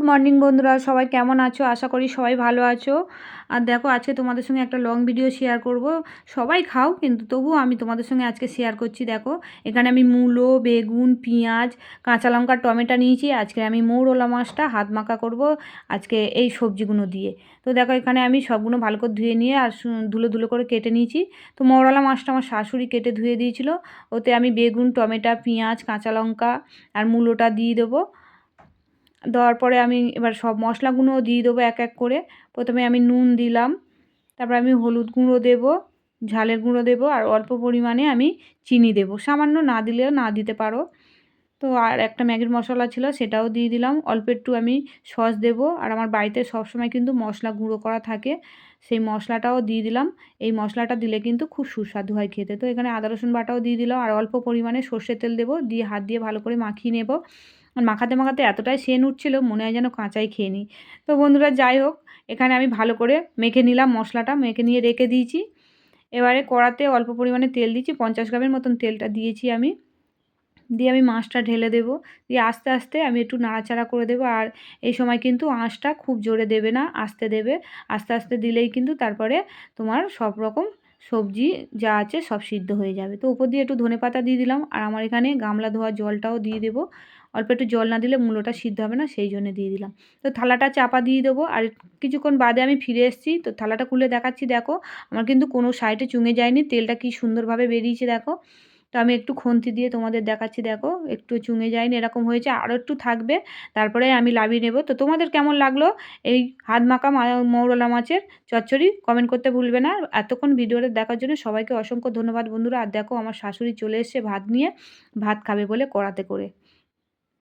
Good morning বন্ধুরা। সবাই কেমন আছো? আশা করি সবাই ভালো আছো। আর দেখো, আজকে তোমাদের সঙ্গে একটা লং ভিডিও শেয়ার করব। সবাই খাও, কিন্তু তবুও আমি তোমাদের সঙ্গে আজকে শেয়ার করছি। দেখো, এখানে আমি মূলো, বেগুন, পেঁয়াজ, কাঁচা লঙ্কা, টমেটো নিয়েছি। আজকে আমি মৌরলা মাছটা হাত মাখা করব আজকে এই সবজিগুলো দিয়ে। তো দেখো, এখানে আমি সবগুলো ভালো করে ধুয়ে নিয়ে আর ধুলো ধুলো করে কেটে নিয়েছি। তো মৌরলা মাছটা আমার শাশুড়ি কেটে ধুয়ে দিয়েছিল। ওতে আমি বেগুন, টমেটো, পেঁয়াজ, কাঁচা লঙ্কা আর মূলোটা দিয়ে দেবো। দেওয়ার পরে আমি এবার সব মশলাগুলোও দিয়ে দেবো এক এক করে। প্রথমে আমি নুন দিলাম, তারপর আমি হলুদ গুঁড়ো দেব, ঝালের গুঁড়ো দেব, আর অল্প পরিমাণে আমি চিনি দেব। সামান্য না দিলেও না দিতে পারো। তো আর একটা ম্যাগির মশলা ছিল সেটাও দিয়ে দিলাম। অল্প একটু আমি সস দেব। আর আমার বাড়িতে সবসময় কিন্তু মশলা গুঁড়ো করা থাকে, সেই মশলাটাও দিয়ে দিলাম। এই মশলাটা দিলে কিন্তু খুব সুস্বাদু হয় খেতে। তো এখানে আদা, রসুন বাটাও দিয়ে দিলাম। আর অল্প পরিমাণে সর্ষের তেল দেবো। দিয়ে হাত দিয়ে ভালো করে মাখিয়ে নেব। আর মাখাতে মাখাতে এতটাই সেন উঠছিল, মনে হয় যেন কাঁচাই খেয়ে নিই। তো বন্ধুরা, যাই হোক, এখানে আমি ভালো করে মেখে নিলাম মশলাটা। মেখে নিয়ে রেখে দিয়েছি। এবারে কড়াতে অল্প পরিমাণে তেল দিয়েছি। পঞ্চাশ গ্রামের মতন তেলটা দিয়েছি আমি। দিয়ে আমি মাছটা ঢেলে দেব। দিয়ে আস্তে আস্তে আমি একটু নাড়াচাড়া করে দেবো। আর এই সময় কিন্তু আঁশটা খুব জোরে দেবে না, আস্তে দেবে। আস্তে আস্তে দিলেই কিন্তু তারপরে তোমার সব রকম সবজি যা আছে সব সিদ্ধ হয়ে যাবে। তো উপর দিয়ে একটু ধনে পাতা দিয়ে দিলাম। আর আমার এখানে গামলা ধোয়া জলটাও দিয়ে দেবো। অল্প একটু জল না দিলে মূলোটা সিদ্ধ হবে না, সেই জন্য দিয়ে দিলাম। তো থালাটা চাপা দিয়ে দেবো। আর কিছুক্ষণ বাদে আমি ফিরে এসেছি। তো থালাটা খুলে দেখাচ্ছি, দেখো। আমার কিন্তু কোনো সাইডে চুঙে যায়নি। তেলটা কি সুন্দরভাবে বেরিয়েছে, দেখো। তো আমি একটু খন্তি দিয়ে তোমাদের দেখাচ্ছি, দেখো। একটু চুঙে যায়নি, এরকম হয়েছে আরও একটু থাকবে। তারপরে আমি লাভিয়ে নেব। তো তোমাদের কেমন লাগল এই হাত মাখা মৌরলা মাছের চচ্চড়ি? কমেন্ট করতে ভুলবে না। এতক্ষণ ভিডিওটা দেখার জন্য সবাইকে অসংখ্য ধন্যবাদ বন্ধুরা। আর দেখো, আমার শাশুড়ি চলে এসছে ভাত নিয়ে। ভাত খাবে বলে কড়াতে করে।